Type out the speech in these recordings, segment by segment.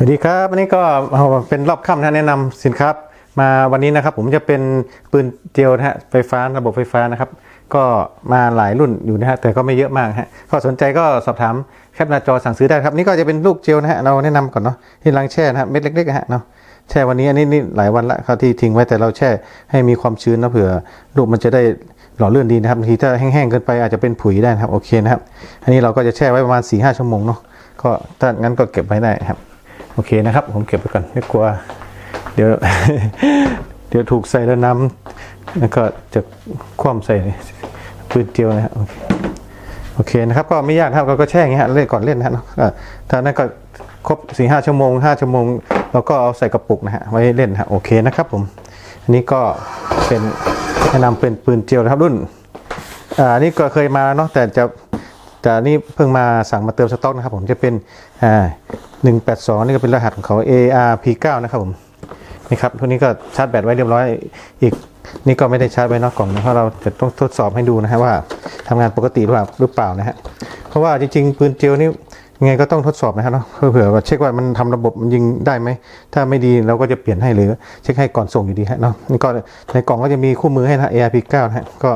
สวัสดีครับวันนี้ก็เป็นรอบค่ำนะแนะนำสินค้ามาวันนี้นะครับ ผมจะเป็นปืนเจลนะฮะไฟฟ้าระบบไฟฟ้านะครับ ก็มาหลายรุ่นอยู่นะฮะแต่ก็ไม่เยอะมากฮะก็สนใจก็สอบถามแคปหน้าจอสั่งซื้อได้ครับนี่ก็จะเป็นลูกเจลนะฮะเราแนะนำก่อนเนาะที่ล้างแช่นะฮะเม็ดเล็กๆนะฮะเนาะแช่วันนี้อันนี้นี่หลายวันละเขาที่ทิ้งไว้แต่เราแช่ให้มีความชื้นนะเผื่อลูกมันจะได้หล่อเลื่อนดีนะครับบางทีถ้าแห้งๆเกินไปอาจจะเป็นผุยได้นะครับโอเคนะครับ อันนี้เราก็จะแช่ไว้ประมาณ4ี่ห้าชั่วโมงเนาะก็ถ้างั้นก็เก็บไว้ได้ครับ โอเคนะครับ ผมเก็บไปก่อนไม่กลัว เดี๋ยว เดี๋ยวถูกใส่แล้วน้ำแล้วก็จะคว่ำใส่ปืนเจียวนะครับโอเคโอเคนะครับ ก็ไม่ยากครับเราก็แช่อย่างเงี้ยฮะเล่นก่อนเล่นนะฮะถ้านั้นก็ครบสี่ห้าชั่วโมงห้าชั่วโมงเราก็เอาใส่กระปุกนะฮะไว้เล่นฮะโอเคนะครับผม อันนี้ก็เป็นแนะนำเป็นปืนเจียวนะครับรุ่นอ่านี่ก็เคยมาแล้วเนาะแต่จะ แต่นี่เพิ่งมาสั่งมาเติมสต็อกนะครับผมจะเป็นอ่าหนึ่งแปดสองนี่ก็เป็นรหัสของเขา ARP9 นะครับผมนี่ครับทุกนี้ก็ชาร์จแบตไว้เรียบร้อยอีกนี่ก็ไม่ได้ชาร์จไว้นอกกล่องนะเพราะเราจะต้องทดสอบให้ดูนะฮะว่าทำงานปกติหรือเปล่าหรือเปล่านะฮะเพราะว่าจริงๆปืนเจลนี่ยังไงก็ต้องทดสอบนะครับเนาะเพื่อเผื่อว่าเช็คว่ามันทำระบบมันยิงได้ไหมถ้าไม่ดีเราก็จะเปลี่ยนให้หรือเช็คให้ก่อนส่งอยู่ดีฮะเนาะนี่ก็ในกล่องก็จะมีคู่มือให้นะ ARP9 นะฮะก็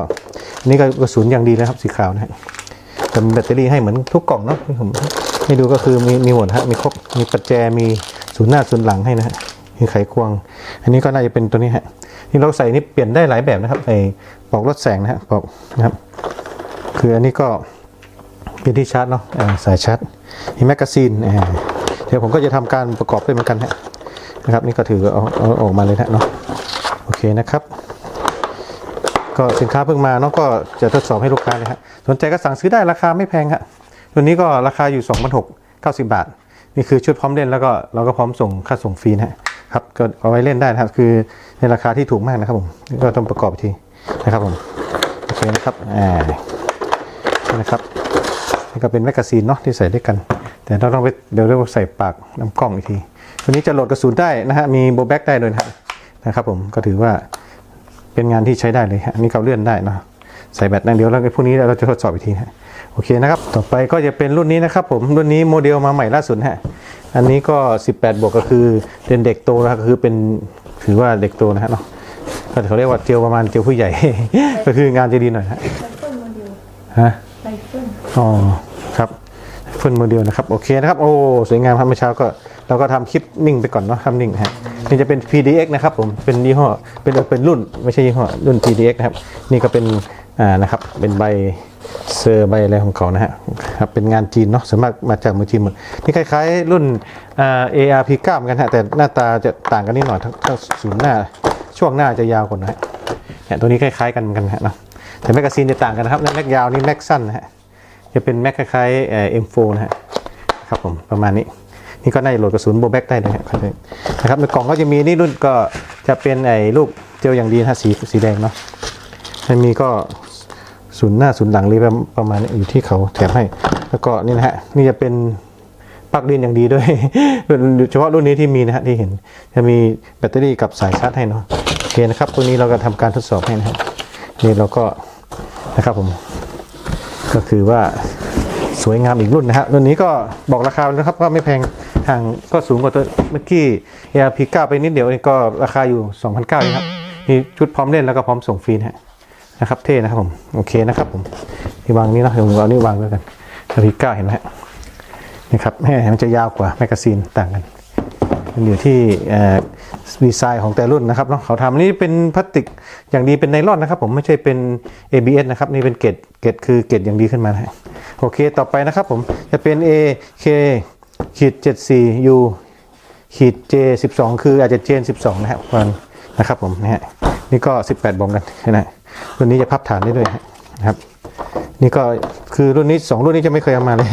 นนี่ก็กระสุนอย่างดีนะครับสีขาวนะฮะ แต่มีแบตเตอรี่ให้เหมือนทุกกล่องเนาะที่ผมให้ดูก็คือมีมีหมดฮะมีครบมีประแจมีศูนย์หน้าศูนย์หลังให้นะฮะมีไขควง อันนี้ก็น่าจะเป็นตัวนี้ฮะนี่เราใส่นี่เปลี่ยนได้หลายแบบนะครับไอ้ปลอกลดแสงนะฮะปลอกนะครับคืออันนี้ก็เป็นที่ชาร์จเนาะสายชาร์จมีแมกกาซีนเดี๋ยวผมก็จะทำการประกอบด้วยเหมือนกันฮะนะครับ นี่ก็ถือเอาเอาออกมาเลยนะเนาะโอเคนะครับ ก็สินค้าเพิ่งมาเนาะก็จะทดสอบให้ลูกค้าเลยฮะสนใจก็สั่งซื้อได้ราคาไม่แพงฮะตัวนี้ก็ราคาอยู่2 6 0 90 บาท นี่คือชุดพร้อมเล่นแล้วก็เราก็พร้อมส่งค่าส่งฟรีนะครับก็เอาไว้เล่นได้นะครับ คือในราคาที่ถูกมากนะครับผมก็ต้องประกอบอีกทีนะครับผมโอเคนะครับอ่านี่นะครับนี่ก็เป็นแมกกาซีนเนาะที่ใส่ด้วยกัน แต่เราต้องไปเดี๋ยวเราใส่ปากน้ำกล้องอีกทีตัวนี้จะโหลดกระสุนได้นะฮะมีโบแบ็กได้ด้วยนะฮะนะครับผมก็ถือว่า เป็นงานที่ใช้ได้เลยฮะอันนี่เขาเลื่อนได้เนาะใส่แบตนั่นเดียวแล้วพวกนี้เราจะทดสอบอีกทีฮะโอเคนะครับ ต่อไปก็จะเป็นรุ่นนี้นะครับผม รุ่นนี้โมเดลมาใหม่ล่าสุดฮะ อันนี้ก็ 18 บวกก็คือเป็นเด็กโตนะครับก็คือเป็นถือว่าเด็กโตนะฮะเนาะก็เขาเรียกว่าเจลประมาณเจลผู้ใหญ่ ก็คืองานจะดีหน่อยฮะไลเฟิลโมเดลฮะไลเฟิลอ๋อครับเฟิร์นโมเดลนะครับ โอเคนะครับ โอ้ สวยงามครับเมื่อเช้าก็ เราก็ทำคลิปนิ่งไปก่อนเนาะทำนิ่งฮะนี่จะเป็น PDX นะครับผมเป็นยี่ห้อเป็นเป็นรุ่นไม่ใช่ยี่ห้อรุ่น PDX นะครับ นี่ก็เป็นอ่านะครับเป็นใบเซอร์ใบอะไรของเขานะฮะครับเป็นงานจีนเนาะส่วนมากมาจากเมืองจีนหมดนี่คล้ายๆรุ่นอ่า ARP9 เหมือนกันฮะแต่หน้าตาจะต่างกันนิดหน่อยทั้งศูนย์หน้าช่วงหน้าจะยาวกว่านะฮะเนี่ยตัวนี้คล้ายๆกันเหมือนกันฮะเนาะแต่แมกกาซีนจะต่างกันนะครับแม็กยาวนี่แม็กสั้นนะฮะจะเป็นแม็กคล้ายๆเอ่อ M4 นะฮะครับผมประมาณนี้ นี่ก็น่าจะโหลดกระสุนโบแบ็กได้เลยฮะนะครับในกล่องก็จะมีนี่รุ่นก็จะเป็นไอ้ลูกเจลอย่างดีนะสีสีแดงเนาะมันมีก็ศูนย์หน้าศูนย์หลังเลยประมาณนี้อยู่ที่เขาแถมให้ แล้วก็นี่นะฮะนี่จะเป็นปลั๊กดินอย่างดีด้วยเฉพาะรุ่นนี้ที่มีนะฮะที่เห็น จะมีแบตเตอรี่กับสายชาร์จให้เนาะโอเคนะครับตัวนี้เราก็ทำการทดสอบให้นะครับนี่เราก็นะครับผม ก็คือว่า สวยงามอีกรุ่นนะฮะรุ่นนี้ก็บอกราคานะครับว่าไม่แพงห่างก็สูงกว่าตัวเมื่อกี้ ARP9 ไปนิดเดียวเองก็ราคาอยู่ 2,900เองครับมีชุดพร้อมเล่นแล้วก็พร้อมส่งฟรีนะนะครับเท่นะครับผมโอเคนะครับผมที่วางนี้นะเดี๋ยวผมเอานี่วางด้วยกัน ARP9 เห็นไหมฮะนะครับแหมมันจะยาวกว่าแมกกาซีนต่างกันมันอยู่ที่เอ่อดีไซน์ของแต่รุ่นนะครับเนาะเขาทำนี่เป็นพลาสติกอย่างดีเป็นไนลอนนะครับ ผมไม่ใช่เป็น ABS นะครับนี่เป็นเกรดเกรดคือเกรดอย่างดีขึ้นมานะ โอเค ต่อไปนะครับผมจะเป็น AK ขีด 74 U ขีด J 12 คืออาจจะ J 12 นะครับวันนะครับผมนะฮะนี่ก็ 18บอมกันนะรุ่นนี้จะพับฐานได้ด้วยนะครับ นี่ก็คือรุ่นนี้ 2 รุ่นนี้จะไม่เคยเอามาเลย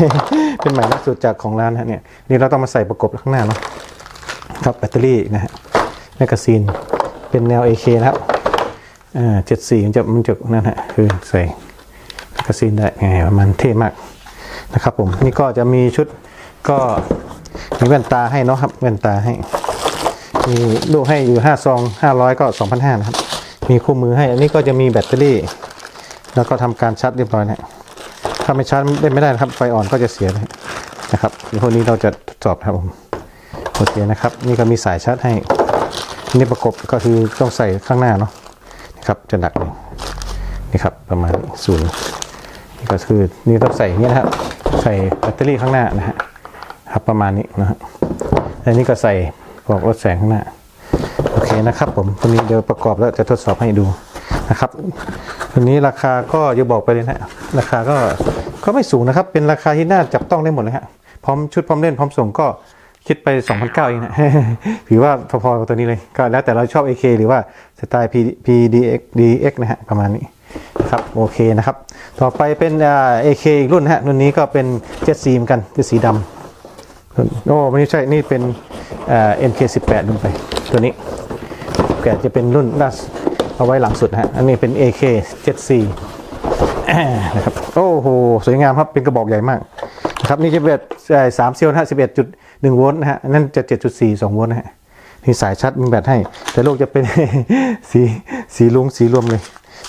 เป็นใหม่ล่าสุดจากของร้านนะฮะเนี่ยนี่เราต้องมาใส่ประกบข้างหน้าเนาะครับแบตเตอรี่นะฮะแมกกาซีนเป็นแนว AK นะครับอ่าเจ็ดสี่มันจะมันจะนั่นฮะคือใส่ กกาซีนได้ไงประมาณเท่มากนะครับผมนี่ก็จะมีชุดก็มีแว่นตาให้เนาะครับแว่นตาให้มีลูกให้อยู่5ซอง500 ก็ 2,500นะครับ มีคู่มือให้ อันนี้ก็จะมีแบตเตอรี่ แล้วก็ทำการชาร์จเรียบร้อยนะถ้าไม่ชาร์จเล่นไม่ได้นะครับ ไฟอ่อนก็จะเสียนะครับเดี๋ยวพวกนี้เราจะทดสอบครับผมโอเคนะครับ นี่ก็มีสายชาร์จให้นี่ประกบก็คือต้องใส่ข้างหน้าเนาะนะครับจะหนักนี่ครับประมาณศูนย์ ก็คือนี่ต้องใส่นี้นะครับใส่แบตเตอรี่ข้างหน้านะฮะครับประมาณนี้นะฮะอันนี้ก็ใส่กรอกรถแสงข้างหน้าโอเคนะครับ ผมตัวนี้เดี๋ยวประกอบแล้วจะทดสอบให้ดูนะครับตัวนี้ราคาก็อย่าบอกไปเลยนะราคาก็ก็ไม่สูงนะครับ เป็นราคาที่น่าจับต้องได้หมดเลยฮะพร้อมชุดพร้อมเล่นพร้อมส่งก็คิดไป2,009เองนะถือว่าพอๆกับตัวนี้เลยก็แล้วแต่เราชอบ AK หรือว่าสไตล์ PDX DX นะฮะประมาณนี้ ครับโอเคนะครับ ต่อไปเป็นอ่า AK อีกรุ่นฮะรุ่นนี้ก็เป็นเจ็ดสีเหมือนกันเจ็ดสีดำโอ้ไม่ใช่นี่เป็นเอ่อ MK18 ลงไป ตัวนี้แกจะเป็นรุ่นล่าสเอาไว้หลังสุดฮะอันนี้เป็น AK74 อ่านะครับโอ้โหสวยงามครับเป็นกระบอกใหญ่มากนะครับนี่จะเป็นสามเซลล์นะฮะ11.1โวลต์นะฮะอันนั่นจะ7.4 2โวลต์นะฮะนี่สายชัดมีแบตให้ แต่โลกจะเป็นสีสีลุงสีรวมเลย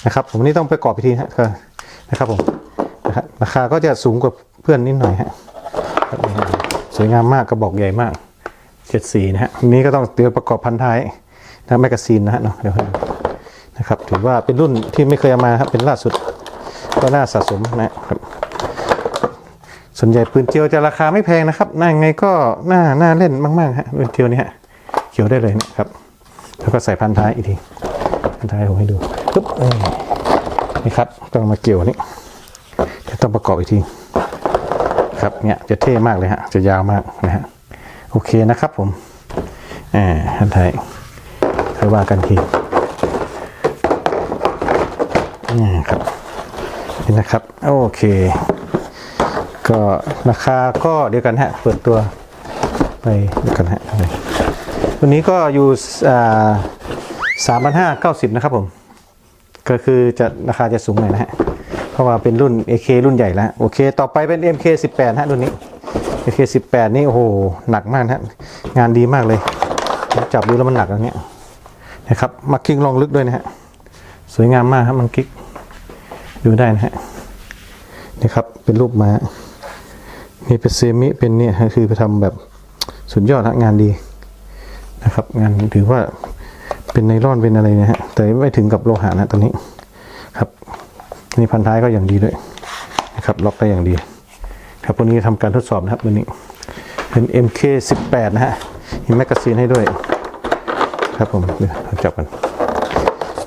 นะครับ ผมนี่ต้องไปกรอบอีกทีนะฮะก็นะครับผมนะครับราคาก็จะสูงกว่าเพื่อนนิดหน่อยฮะสวยงามมากกระบอกใหญ่มากเจ็ดสีนะฮะอันนี้ก็ต้องเตรียมประกอบพันท้ายนะแมกกาซีนนะฮะเนาะเดี๋ยวนะครับถือว่าเป็นรุ่นที่ไม่เคยเอามาครับเป็นล่าสุดก็น่าสะสมนะครับส่วนใหญ่ปืนเจียวจะราคาไม่แพงนะครับน่ายังไงก็น่าน่าเล่นมากๆฮะปืนเจียวนี่ฮะเขียวได้เลยนะครับ แล้วก็ใส่พันท้ายอีกทีพันท้ายผมให้ดู ปึ๊บเอ้ยนี่ครับต้องมาเกี่ยวนี่ต้องประกอบอีกทีครับเนี่ยจะเท่มากเลยฮะจะยาวมากนะฮะโอเคนะครับผมอ่าท่านไทยค่อยว่ากันทีอืมครับนี่นะครับโอเค ก็ราคาก็เดียวกันฮะเปิดตัวไปเดียวกันฮะวันนี้ก็อยู่สามพันห้าเก้าสิบนะครับผม ก็คือจะราคาจะสูงหน่อยนะฮะ เพราะว่าเป็นรุ่น AK รุ่นใหญ่แล้ว โอเค ต่อไปเป็น MK18 ฮะรุ่นนี้ MK18 นี่โอ้โหหนักมากนะฮะงานดีมากเลย จับดูแล้วมันหนักอย่างเงี้ยนะครับมาคิกลองลึกด้วยนะฮะ สวยงามมากครับมันคิกดูได้นะฮะนี่ครับเป็นรูปม้านี่เป็นเซมิเป็นเนี่ยคือไปทำแบบสุดยอดฮะงานดีนะครับ งานถือว่า เป็นไนลอนเป็นอะไรนะฮะแต่ไม่ถึงกับโลหะนะตรงนี้ครับนี่พันท้ายก็อย่างดีด้วยนะครับล็อกได้อย่างดี ครับวันนี้ทำการทดสอบนะครับวันนี้ เป็น MK18 นะฮะมีแมกกาซีนให้ด้วย ครับผมเดี๋ยวจับกัน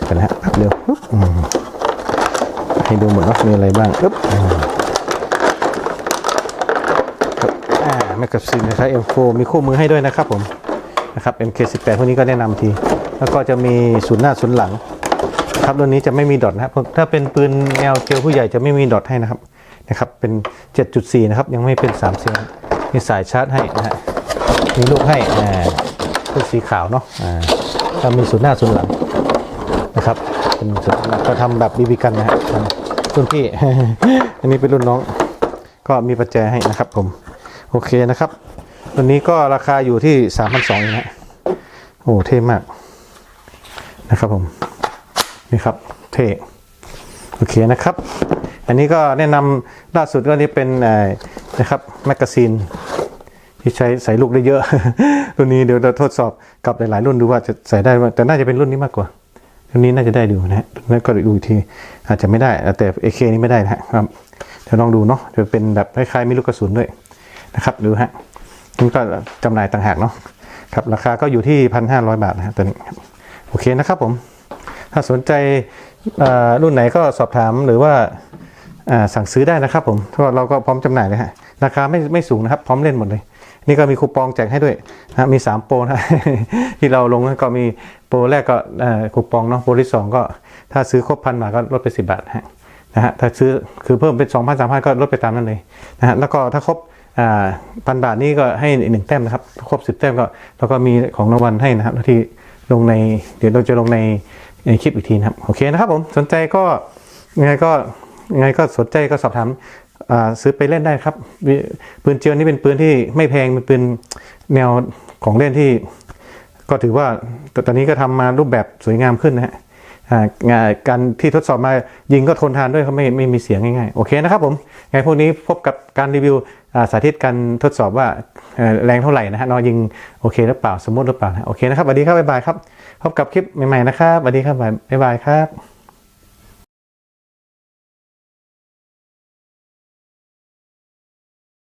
กันนะฮะแป๊บเดียวให้ดูหมดว่ามีอะไรบ้างปึ๊บอืมครับอ่าแมกกาซีนนะครับ M4 มีคู่มือให้ด้วยนะครับผมนะครับ MK18 พวกนี้ก็แนะนำที แล้วก็จะมีศูนย์หน้าศูนย์หลัง ครับรุ่นนี้จะไม่มีดอทนะครับ ถ้าเป็นปืนแนวเจลผู้ใหญ่จะไม่มีดอทให้นะครับนะครับ เป็น 7.4 นะครับ ยังไม่เป็น3เซลล์มีสายชาร์จให้นะฮะมีลูกให้อ่าลูกสีขาวเนาะอ่าถ้ามีศูนย์หน้าศูนย์หลังนะครับเป็นศูนย์หลังก็ทำแบบบีบีกันนะฮะรุ่นพี่ อันนี้เป็นรุ่นน้อง ก็มีปัจจัยให้นะครับผม โอเคนะครับ วันนี้ก็ราคาอยู่ที่ 3,200เองนะฮะโอ้ เท่มาก นะครับผมนี่ครับเท่โอเคนะครับ อันนี้ก็แนะนำล่าสุดก็นี่เป็นนะครับแมกกาซีนที่ใช้ใส่ลูกได้เยอะ รุ่นนี้เดี๋ยวเราทดสอบกับหลายๆรุ่นดูว่าจะใส่ได้แต่น่าจะเป็นรุ่นนี้มากกว่ารุ่นนี้น่าจะได้ดูนะฮะนั่นก็ดูอีกทีอาจจะไม่ได้แต่เอเคนี้ไม่ได้นะครับเดี๋ยวลองดูเนาะจะเป็นแบบคล้ายๆมีลูกกระสุนด้วยนะครับดูฮะนี่ก็จำหน่ายต่างหากเนาะครับราคาก็อยู่ที่พันห้าร้อยบาทนะฮะตัวนี้ อเคนะครับผม ถ้าสนใจรุ่นไหนก็สอบถามหรือว่าสั่งซื้อได้นะครับผมเพราะเราก็พร้อมจำหน่ายเลยฮะราคาไม่ไม่สูงนะครับ พร้อมเล่นหมดเลย นี่ก็มีคูปองแจกให้ด้วยนะมี 3 โปรนะที่เราลงก็มีโปรแรกก็คูปองเนาะโปรที่ 2 ก็ถ้าซื้อครบพันบาทก็ลดไป 10 บาทฮะนะฮะถ้าซื้อคือเพิ่มเป็น 2 0 0 0 3 0 0ก็ลดไปตามนั้นเลยนะฮะแล้วก็ถ้าครบพันบาทนี่ก็ให้อีกหนึ่งแต้มนะครับครบ 10 แต้มก็แล้วก็มีของรางวัลให้นะครับที่ ลงในเดี๋ยวเราจะลงในในคลิปอีกทีนะครับโอเคนะครับผมสนใจก็ยังไงก็ยังไงก็สนใจก็สอบถามซื้อไปเล่นได้ครับปืนเจียวนี่เป็นปืนที่ไม่แพงเป็นปืนแนวของเล่นที่ ก็ถือว่าตอนนี้ก็ทำมารูปแบบสวยงามขึ้นนะฮะ การที่ทดสอบมายิงก็ทนทานด้วยเขาไม่ไม่มีเสียงง่ายๆ โอเคนะครับผมไงพวกนี้พบกับการรีวิวสาธิตการทดสอบว่าแรงเท่าไหร่นะฮะนอยิงโอเคหรือเปล่าสมมติหรือเปล่านะโอเคนะครับสวัสดีครับบ๊ายบายครับพบกับคลิปใหม่ๆนะครับสวัสดีครับบ๊ายบายครับ